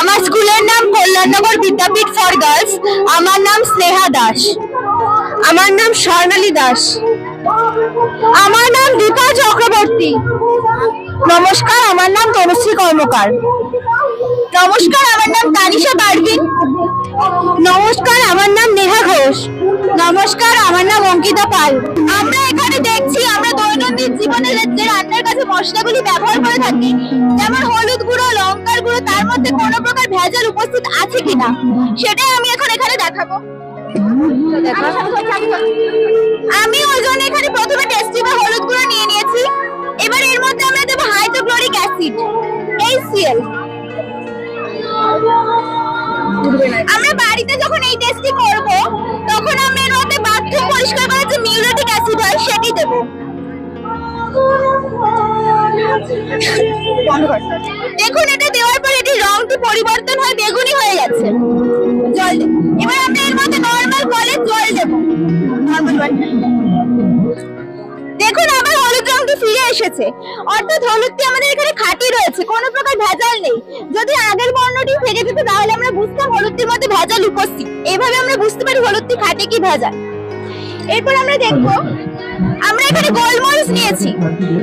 আমার স্কুলের নাম কল্যাণনগর বিদ্যাপীঠ ফর গার্লস আমার নাম স্নেহা দাস। আমার নাম স্বর্ণালী দাস। আমার নাম দীপা চক্রবর্তী। নমস্কার আমার নাম তনুশ্রী কর্মকার। নমস্কার আমার নাম তানিশা পারভিন। নমস্কার আমার নাম নেহা ঘোষ। নমস্কার আমার নাম অঙ্কিতা পাল। আমরা এখানে দেখছি আমরা দৈনন্দিন জীবনে যে যে রান্নার কাছে মশলাগুলি ব্যবহার করে থাকি যেমন হলুদ গুঁড়ো লঙ্কার তার মধ্যে কোনো প্রকার ভেজাল উপস্থিত আছে কিনা? সেটাই আমি এখন এখানে দেখাবো। আমি ওই জন্য এখানে প্রথমে টেস্টি বা হলুদ গুঁড়ো নিয়ে নিয়েছি। এবার এর মধ্যে আমরা দেবো হাইড্রোক্লোরিক অ্যাসিড HCl আমরা বাড়িতে যখন এই টেস্টটি করব, তখন আমরা এর মধ্যে বাথরুম পরিষ্কার করার যে মিউরেটিক অ্যাসিড হয়, সেটি দেব। দেখুন, এটা দেওয়ার পর এটি রংটি পরিবর্তন হয়ে? বেগুনি হয়ে যাচ্ছে জল এবার আমরা এর মধ্যে নর্মাল জল দেব। দেখুন হলুদ রংটি ফিরে এসেছে। অর্থাৎ হলুদটি আমাদের এখানে খাঁটি রয়েছে। কোনো প্রকার ভেজাল নেই। যদি আগের বর্ণটি থেকে যেত, তাহলে আমরা বুঝতাম হলুদটির মধ্যে ভেজাল উপস্থিত। এইভাবে আমরা বুঝতে পারি হলুদটি খাঁটি কি ভেজাল। এরপর আমরা দেখব, আমরা এখানে গোলমরিচ নিয়েছি।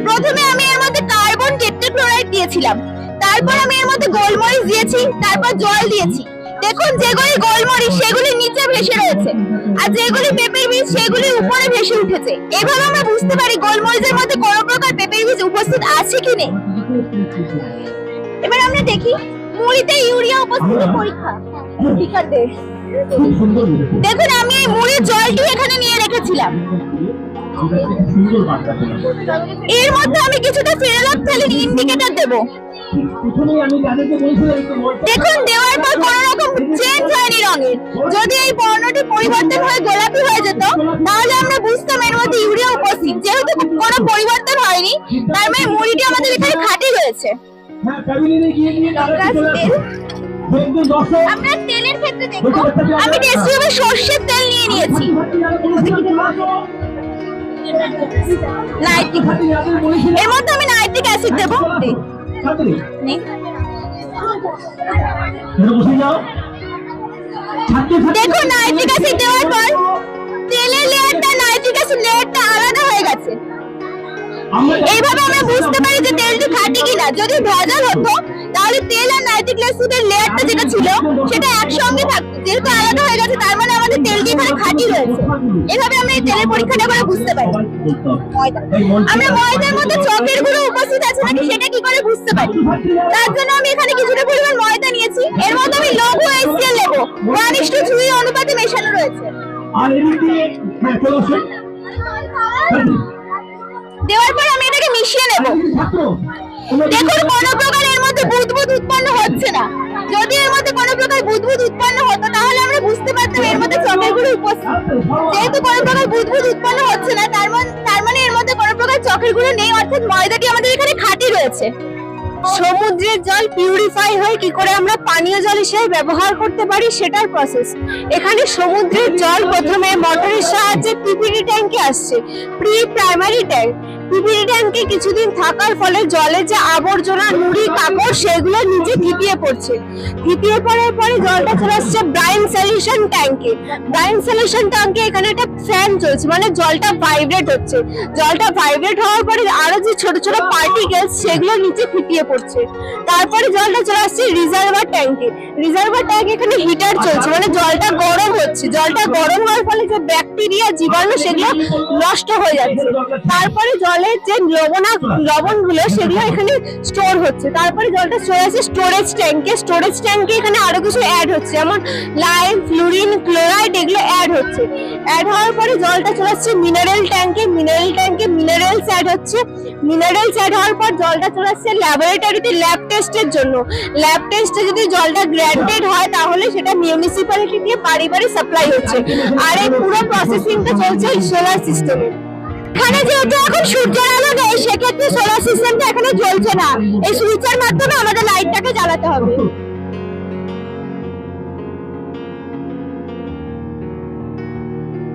প্রথমে আমি এর মধ্যে কার্বন টেট্রাক্লোরাইড দিয়েছিলাম। তারপর আমি এর মধ্যে গোলমরিচ দিয়েছি তারপর জল দিয়েছি। দেখুন যেগুলি গোলমরিচ সেগুলি নিচে ভেসে রয়েছে। আর যেগুলি পেঁপের বীজ সেগুলি উপরে ভেসে উঠেছে। এভাবে আমরা বুঝতে পারি গোলমরিচের মধ্যে কোনো প্রকার পেঁপের বীজ উপস্থিত আছে কি নেই। এবার আমরা দেখি মুড়িতে ইউরিয়া উপস্থিত পরীক্ষা। ঠিক আছে দেখুন আমি এই মুড়ির জলটি এখানে নিয়ে রেখেছিলাম। এর মধ্যে আমি কিছুটা ফেরালাপথালিন ইন্ডিকেটর দেব। দেখুন, দেওয়ার পর কোন রকম চেঞ্জ হয়নি রঙের। যদি এই বর্ণটি পরিবর্তন হয়ে গোলাপি হয়ে যেত, তাহলে আমরা বুঝতাম এর মধ্যে ইউরিয়া উপস্থিত। যেহেতু কোনো পরিবর্তন হয়নি, তার মানে মুড়িটি আমাদের এখানে খাঁটি রয়েছে। আমরা তেলের ক্ষেত্রে আমি টেস্টিভাবে সর্ষের তেল নিয়ে নিয়েছি। এর মধ্যে আমি নাইট্রিক অ্যাসিড দেবো। নাইট্রিক অ্যাসিড দেওয়ার পর তেলের লেয়ারটা নাইট্রিক অ্যাসিড লেয়ারটা আলাদা হয়ে গেছে। এইভাবে আমরা বুঝতে পারি যে তেলটি খাঁটি কিনা। যদি ভেজাল হতো, তাহলে তেল আর নাইট্রিক অ্যাসিডের লেয়ারটা যেটা ছিল, সেটা একসঙ্গে থাকতো। যেহেতু আলাদা হয়ে গেছে, তার মানে আমাদের রয়েছে। এভাবে আমরা এই তেলের পরীক্ষাটা করে বুঝতে পারি। আমরা ময়দার মধ্যে চকের গুঁড়ো উপস্থিত আছে নাকি সেটা কি করে বুঝতে পারি? তার জন্য আমি এখানে কিছুটা পরিমাণ ময়দা নিয়েছি। এর মধ্যে আমি লঘু HCl নেব। ওয়ান ইস টু থ্রি অনুপাতে মেশানো রয়েছে। হ্যাঁ দেওয়ার পর আমি এটাকে মিশিয়ে নেব। দেখুন কোনো প্রকার উপস্থিত। যেহেতু কোনো প্রকার বুদবুদ উৎপন্ন হচ্ছে না, তার মানে তার মানে এর মধ্যে কোনো প্রকার চকের গুঁড়ো নেই, অর্থাৎ ময়দাটি আমাদের এখানে খাঁটি রয়েছে? সমুদ্রের জল পিউরিফাই হয়ে, কি করে আমরা পানীয় জল হিসেবে ব্যবহার করতে পারি সেটার প্রসেস এখানে সমুদ্রের জল প্রথমে মোটরের সাহায্যে পিপিডি ট্যাঙ্কে আসছে প্রি প্রাইমারি ট্যাঙ্ক পিপিডি ট্যাঙ্কে কিছুদিন থাকার ফলে জলে যে আবর্জনা, নুড়ি, কাকড়, সেগুলো নিচে থিতিয়ে পড়ছে। থিতিয়ে পড়ার পরে জলটা চলে আসছে ব্রাইন সলিউশন ট্যাঙ্কে ব্রাইন সলিউশন ট্যাঙ্কে এখানে একটা ফ্যান চলছে মানে জলটা ভাইব্রেট হচ্ছে। জলটা ভাইব্রেট হওয়ার পরে আরও যে ছোট ছোট পার্টিকেলস সেগুলো নিচে থিতিয়ে পড়ছে। তারপরে জলটা চলে আসছে রিজার্ভার ট্যাঙ্কে রিজার্ভার ট্যাঙ্ক এখানে হিটার চলছে মানে জলটা গরম হচ্ছে। জলটা গরম হওয়ার ফলে যে ব্যাকটেরিয়া জীবাণু, সেগুলো নষ্ট হয়ে যাচ্ছে। তারপরে জলের যে লবণা লবণগুলো সেগুলো এখানে স্টোর হচ্ছে। তারপরে জলটা চলে আসছে স্টোরেজ ট্যাঙ্কে স্টোরেজ ট্যাঙ্কে এখানে আরও কিছু অ্যাড হচ্ছে। যেমন লাইম ফ্লুরিন ক্লোরাইড এগুলো অ্যাড হচ্ছে। অ্যাড হওয়ার পরে জলটা চলে আসছে মিনারেল ট্যাঙ্কে মিনারেল ট্যাঙ্কে মিনারেলস অ্যাড হচ্ছে। মিনারেলস অ্যাড হওয়ার পর জলটা চলে আসছে ল্যাবরেটরিতে ল্যাব টেস্টের জন্য। ল্যাব টেস্টে যদি জলটা গ্র্যান্টেড হয় তাহলে সেটা মিউনিসিপ্যালিটি দিয়ে বাড়ি বাড়ি সাপ্লাই হচ্ছে। আর এই পুরো প্রসেসিংটা চলছে সোলার সিস্টেমে এখানে যেহেতু এখন সূর্যের আলো নেই, সেক্ষেত্রে সোলার সিস্টেমটা এখানে জ্বলছে না। এই সুইচের মাধ্যমে আমাদের লাইটটাকে জ্বালাতে হবে।